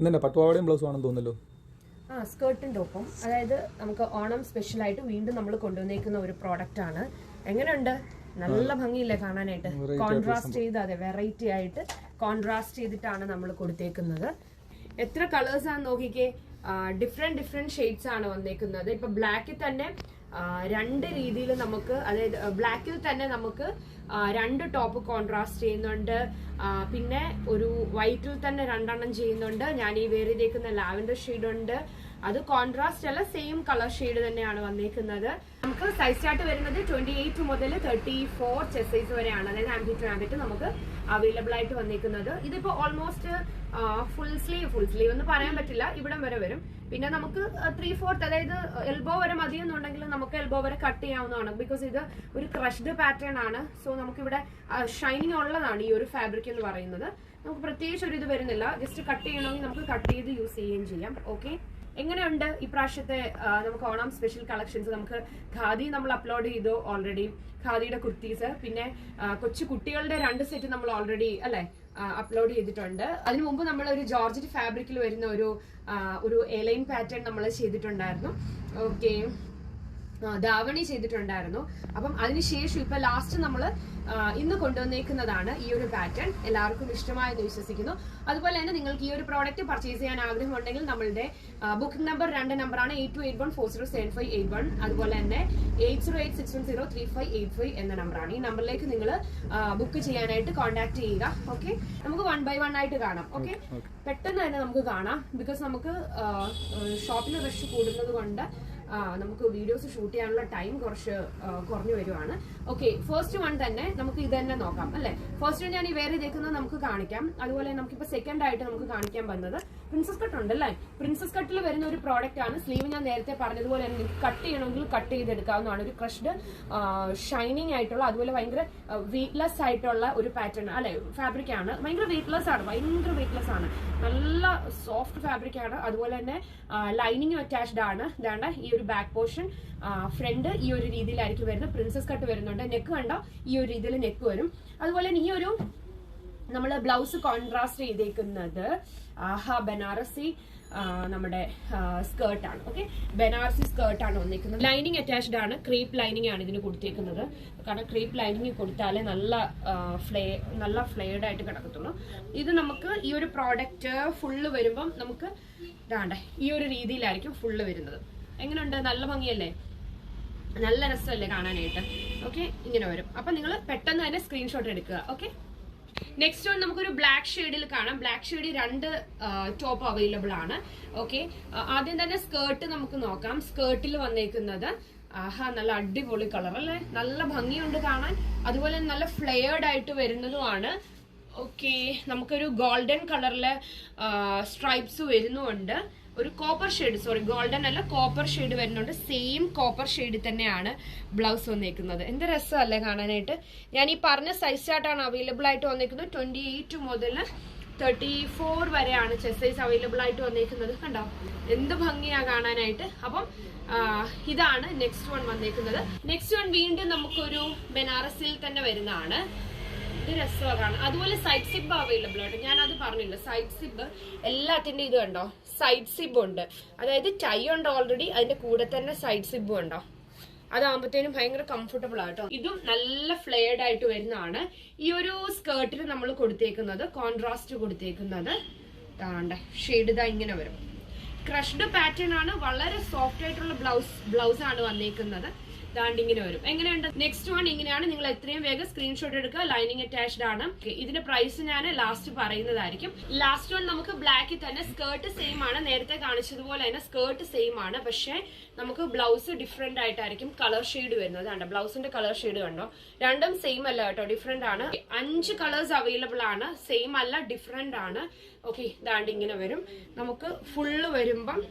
ഇന്നെ പട്ടുപാവാടയും ബ്ലൗസും ആണെന്ന് തോന്നുന്നല്ലോ? ആ സ്കേർട്ടിന്റെ ഒപ്പം. അതായത് നമുക്ക് ഓണം സ്പെഷ്യൽ ആയിട്ട് വീണ്ടും നമ്മൾ കൊണ്ടുവന്നേക്കുന്ന ഒരു പ്രോഡക്റ്റ് ആണ്. എങ്ങനെയുണ്ട്? നല്ല ഭംഗിയില്ലേ കാണാനായിട്ട്? കോൺട്രാസ്റ്റ് ചെയ്ത് അതെ വെറൈറ്റി ആയിട്ട് കോൺട്രാസ്റ്റ് ചെയ്തിട്ടാണ് നമ്മൾ കൊടുത്തേക്കുന്നത്. എത്ര കളേഴ്സ് ആണ് നോക്കിക്കേ? ഡിഫറെന്റ് ഡിഫറെന്റ് ഷെയ്ഡ്സ് ആണ് വന്നേക്കുന്നത്. ഇപ്പൊ ബ്ലാക്കിൽ തന്നെ രണ്ട് രീതിയിൽ നമുക്ക് അതായത് ബ്ലാക്കിൽ തന്നെ നമുക്ക് രണ്ട് ടോപ്പ് കോൺട്രാസ്റ്റ് ചെയ്യുന്നുണ്ട്. പിന്നെ ഒരു വൈറ്റിൽ തന്നെ രണ്ടെണ്ണം ചെയ്യുന്നുണ്ട്. ഞാൻ ഈ വേറിതേക്കുന്ന ലാവൻഡർ ഷെയ്ഡ് ഉണ്ട്. അത് കോൺട്രാസ്റ്റ് അല്ല സെയിം കളർ ഷെയ്ഡ് തന്നെയാണ് വന്നേക്കുന്നത്. നമുക്ക് സൈസ് ചാർട്ട് വരുന്നത് ട്വന്റി എയ്റ്റ് മുതൽ തേർട്ടി ഫോർ ചെസ് സൈസ് വരെയാണ്. അതായത് ആംബിറ്റ് ആംബിറ്റ് നമുക്ക് അവൈലബിൾ ആയിട്ട് വന്നിരിക്കുന്നത് ഇതിപ്പോ almost full sleeve full sleeve എന്ന് പറയാൻ പറ്റില്ല. ഇവിടം വരെ വരും. പിന്നെ നമുക്ക് ത്രീ ഫോർത്ത് അതായത് എൽബോ വരെ മതി എന്നുണ്ടെങ്കിൽ നമുക്ക് എൽബോ വരെ കട്ട് ചെയ്യാവുന്നതാണ്. ബിക്കോസ് ഇത് ഒരു ക്രഷ്ഡ് പാറ്റേൺ ആണ്. സോ നമുക്കിവിടെ ഷൈനിങ് ഉള്ളതാണ് ഈ ഒരു ഫാബ്രിക് എന്ന് പറയുന്നത്. നമുക്ക് പ്രത്യേകിച്ച് ഒരു ഇത് വരുന്നില്ല. ജസ്റ്റ് കട്ട് ചെയ്യണമെങ്കിൽ നമുക്ക് കട്ട് ചെയ്ത് യൂസ് ചെയ്യുകയും ചെയ്യാം. ഓക്കെ എങ്ങനെയുണ്ട് ഇപ്രാവശ്യത്തെ നമുക്ക് ഓണം സ്പെഷ്യൽ കളക്ഷൻസ് നമുക്ക് ഖാദി നമ്മൾ അപ്ലോഡ് ചെയ്തു ഓൾറെഡി ഖാദിയുടെ കുർത്തീസ്. പിന്നെ കൊച്ചു കുട്ടികളുടെ രണ്ട് സെറ്റ് നമ്മൾ ഓൾറെഡി അല്ലെ അപ്ലോഡ് ചെയ്തിട്ടുണ്ട്. അതിനു മുമ്പ് നമ്മൾ ഒരു ജോർജറ്റ് ഫാബ്രിക്കിൽ വരുന്ന ഒരു ഒരു എലൈൻ പാറ്റേൺ നമ്മൾ ചെയ്തിട്ടുണ്ടായിരുന്നു. ഓക്കെ ധാവണി ചെയ്തിട്ടുണ്ടായിരുന്നു. അപ്പം അതിനുശേഷം ഇപ്പൊ ലാസ്റ്റ് നമ്മൾ ഇന്ന് കൊണ്ടുവന്നേക്കുന്നതാണ് ഈ ഒരു പാറ്റേൺ എല്ലാവർക്കും ഇഷ്ടമായെന്ന് വിശ്വസിക്കുന്നു. അതുപോലെ തന്നെ നിങ്ങൾക്ക് ഈ ഒരു പ്രോഡക്റ്റ് പർച്ചേസ് ചെയ്യാൻ ആഗ്രഹം ഉണ്ടെങ്കിൽ നമ്മളുടെ ബുക്കിംഗ് നമ്പർ രണ്ട് നമ്പറാണ് eight two eight one four zero seven five eight one അതുപോലെ തന്നെ eight zero eight six one zero three five eight five എന്ന നമ്പറാണ് ഈ നമ്പറിലേക്ക് നിങ്ങൾ ബുക്ക് ചെയ്യാനായിട്ട് കോൺടാക്ട് ചെയ്യുക. ഓക്കെ നമുക്ക് വൺ ബൈ വൺ ആയിട്ട് കാണാം. ഓക്കെ പെട്ടെന്ന് തന്നെ നമുക്ക് കാണാം. ബിക്കോസ് നമുക്ക് ഷോപ്പിൽ റഷ് കൂടുന്നത് കൊണ്ട് നമുക്ക് വീഡിയോസ് ഷൂട്ട് ചെയ്യാനുള്ള ടൈം കുറച്ച് കുറഞ്ഞു വരുവാണ്. ഓക്കെ ഫസ്റ്റ് വൺ തന്നെ നമുക്ക് ഇത് തന്നെ നോക്കാം അല്ലെ? ഫസ്റ്റ് ഞാൻ ഈ വേറെ ഇതേക്കുന്നത് നമുക്ക് കാണിക്കാം. അതുപോലെ നമുക്കിപ്പോ സെക്കൻഡ് ആയിട്ട് നമുക്ക് കാണിക്കാൻ വന്നത് പ്രിൻസസ് കട്ട് ഉണ്ട് അല്ലേ പ്രിൻസസ് കട്ടിൽ വരുന്ന ഒരു പ്രോഡക്റ്റ് ആണ്. സ്ലീവ് ഞാൻ നേരത്തെ പറഞ്ഞതുപോലെ തന്നെ നിങ്ങൾക്ക് കട്ട് ചെയ്യണമെങ്കിൽ കട്ട് ചെയ്തെടുക്കാവുന്നതാണ്. ഒരു ക്രഷ്ഡ് ഷൈനിങ് ആയിട്ടുള്ള അതുപോലെ ഭയങ്കര വെയിറ്റ്ലെസ് ആയിട്ടുള്ള ഒരു പാറ്റേൺ അല്ലെ? ഫാബ്രിക് ആണ്. ഭയങ്കര വെയിറ്റ്ലെസ് ആണ്. ഭയങ്കര വെയിറ്റ്ലെസ് ആണ്. നല്ല സോഫ്റ്റ് ഫാബ്രിക് ആണ്. അതുപോലെ തന്നെ ലൈനിങ് അറ്റാച്ച്ഡ് ആണ്. ഇതാണ് ഈ ഒരു ബാക്ക് പോർഷൻ ഫ്രണ്ട് ഈ ഒരു രീതിയിലായിരിക്കും വരുന്നത്. പ്രിൻസസ് കട്ട് വരുന്നുണ്ട്. നെക്ക് കണ്ടോ? ഈ ഒരു രീതിയിൽ നെക്ക് വരും. അതുപോലെ തന്നെ ഈ ഒരു നമ്മൾ ബ്ലൗസ് കോൺട്രാസ്റ്റ് ചെയ്തേക്കുന്നത് ആഹ ബനാറസി നമ്മുടെ സ്കേർട്ടാണ് ഓക്കെ ബനാറസി സ്കേർട്ടാണ് വന്നിരിക്കുന്നത് ലൈനിങ് അറ്റാച്ച്ഡ് ആണ്. ക്രീപ്പ് ലൈനിങ് ആണ് ഇതിന് കൊടുത്തേക്കുന്നത്. കാരണം ക്രീപ്പ് ലൈനിങ് കൊടുത്താലേ നല്ല ഫ്ലേ നല്ല ഫ്ലേഡ് ആയിട്ട് കിടക്കത്തുള്ളൂ. ഇത് നമുക്ക് ഈ ഒരു പ്രോഡക്റ്റ് ഫുള്ള് വരുമ്പം നമുക്ക് ഇതാണ്ടേ ഈ ഒരു രീതിയിലായിരിക്കും ഫുള്ള് വരുന്നത്. എങ്ങനെയുണ്ട് നല്ല ഭംഗിയല്ലേ? നല്ല രസമല്ലേ കാണാനായിട്ട്? ഓക്കെ ഇങ്ങനെ വരും. അപ്പൊ നിങ്ങൾ പെട്ടെന്ന് തന്നെ സ്ക്രീൻഷോട്ട് എടുക്കുക. ഓക്കെ നെക്സ്റ്റ് വൺ നമുക്കൊരു ബ്ലാക്ക് ഷെയ്ഡിൽ കാണാം. ബ്ലാക്ക് ഷെയ്ഡ് രണ്ട് ടോപ്പ് അവൈലബിൾ ആണ്. ഓക്കെ ആദ്യം തന്നെ സ്കേർട്ട് നമുക്ക് നോക്കാം. സ്കേർട്ടിൽ വന്നേക്കുന്നത് ആഹാ നല്ല അടിപൊളി കളർ അല്ലെ? നല്ല ഭംഗിയുണ്ട് കാണാൻ. അതുപോലെ നല്ല ഫ്ലെയർഡ് ആയിട്ട് വരുന്നതുമാണ് ഓക്കെ നമുക്കൊരു ഗോൾഡൻ കളറിലെ സ്ട്രൈപ്സ് വരുന്നുണ്ട്. ഒരു കോപ്പർ ഷെയ്ഡ് സോറി ഗോൾഡൻ അല്ല കോപ്പർ ഷെയ്ഡ് വരുന്നുണ്ട്. സെയിം കോപ്പർ ഷെയ്ഡ് തന്നെയാണ് ബ്ലൗസ് വന്നിരിക്കുന്നത് എന്ത് രസമല്ലേ കാണാനായിട്ട്? ഞാൻ ഈ പറഞ്ഞ സൈസ് ചാർട്ടാണ് അവൈലബിൾ ആയിട്ട് വന്നിരിക്കുന്നത് ട്വന്റി എയ്റ്റ് മുതൽ തേർട്ടി ഫോർ വരെയാണ് ചെസ് സൈസ് അവൈലബിൾ ആയിട്ട് വന്നിരിക്കുന്നത് കണ്ടോ? എന്ത് ഭംഗിയാണ് കാണാനായിട്ട്. അപ്പം ഇതാണ് നെക്സ്റ്റ് വൺ വന്നിരിക്കുന്നത് നെക്സ്റ്റ് വൺ വീണ്ടും നമുക്കൊരു ബനാറസിൽ തന്നെ വരുന്നതാണ്. രസമാണ് അതുപോലെ സൈഡ് സിബ് അവൈലബിൾ ആണ്. ഞാൻ അത് പറഞ്ഞില്ല സൈഡ് സിബ് എല്ലാത്തിന്റെ ഇത് കണ്ടോ? സൈഡ് സിബ് ഉണ്ട്. അതായത് ടൈ ഉണ്ട് ഓൾറെഡി അതിന്റെ കൂടെ തന്നെ സൈഡ് സിബും ഉണ്ടോ? അതാകുമ്പോഴത്തേനും ഭയങ്കര കംഫർട്ടബിൾ ആട്ടോ. ഇതും നല്ല ഫ്ലെയർഡ് ആയിട്ട് വരുന്നതാണ്. ഈ ഒരു സ്കേർട്ടിൽ നമ്മൾ കൊടുത്തേക്കുന്നത് കോൺട്രാസ്റ്റ് കൊടുത്തേക്കുന്നത്. താണ്ട ഷെയ്ഡ് ഇതാ ഇങ്ങനെ വരും. ക്രഷ്ഡ് പാറ്റേൺ ആണ് വളരെ സോഫ്റ്റ് ആയിട്ടുള്ള ബ്ലൗസ് ബ്ലൗസ് ആണ് വന്നേക്കുന്നത്. ദാണ്ട് ഇങ്ങനെ വരും. എങ്ങനെയുണ്ട്? നെക്സ്റ്റ് വൺ ഇങ്ങനെയാണ്. നിങ്ങൾ എത്രയും വേഗം സ്ക്രീൻഷോട്ട് എടുക്കുക. ലൈനിങ് അറ്റാച്ച്ഡ് ആണ്. ഇതിന്റെ പ്രൈസ് ഞാൻ ലാസ്റ്റ് പറയുന്നതായിരിക്കും. ലാസ്റ്റ് വൺ നമുക്ക് ബ്ലാക്കിൽ തന്നെ സ്കേർട്ട് സെയിം ആണ്. നേരത്തെ കാണിച്ചതുപോലെ തന്നെ സ്കേർട്ട് സെയിം ആണ്. പക്ഷേ നമുക്ക് ബ്ലൗസ് ഡിഫറെന്റ് ആയിട്ടായിരിക്കും കളർ ഷെയ്ഡ് വരുന്നത്. കണ്ടോ? ബ്ലൗസിന്റെ കളർ ഷെയ്ഡ് കണ്ടോ? രണ്ടും സെയിം അല്ല കേട്ടോ. ഡിഫറെന്റ് ആണ്. അഞ്ച് കളേഴ്സ് അവൈലബിൾ ആണ്. സെയിം അല്ല ഡിഫറെന്റ് ആണ്. ഓക്കെ ദാണ്ട് ഇങ്ങനെ വരും. നമുക്ക് ഫുള്ള് വരുമ്പം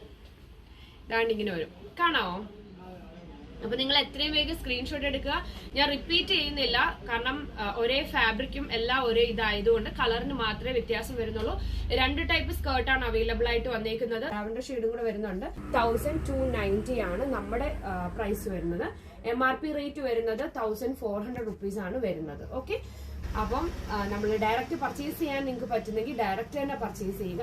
ദാണ്ട് ഇങ്ങനെ വരും. കാണാവോ? അപ്പൊ നിങ്ങൾ എത്രയും വേഗം സ്ക്രീൻഷോട്ട് എടുക്കുക. ഞാൻ റിപ്പീറ്റ് ചെയ്യുന്നില്ല. കാരണം ഒരേ ഫാബ്രിക്കും എല്ലാം ഒരേ ഇതായതുകൊണ്ട് കളറിന് മാത്രമേ വ്യത്യാസം വരുന്നുള്ളൂ. രണ്ട് ടൈപ്പ് സ്കേർട്ടാണ് അവൈലബിൾ ആയിട്ട് വന്നേക്കുന്നത്. ലാവൻഡർ ഷെയ്ഡും കൂടെ വരുന്നുണ്ട്. തൗസൻഡ് ടു നയന്റി ആണ് നമ്മുടെ പ്രൈസ് വരുന്നത്. എം ആർ പി റേറ്റ് വരുന്നത് തൗസൻഡ് ഫോർ ഹൺഡ്രഡ് റുപ്പീസ് ആണ് വരുന്നത്. ഓക്കെ അപ്പം നമ്മൾ ഡയറക്റ്റ് പർച്ചേസ് ചെയ്യാൻ നിങ്ങൾക്ക് പറ്റുന്നെങ്കിൽ ഡയറക്റ്റ് തന്നെ പർച്ചേസ് ചെയ്യുക.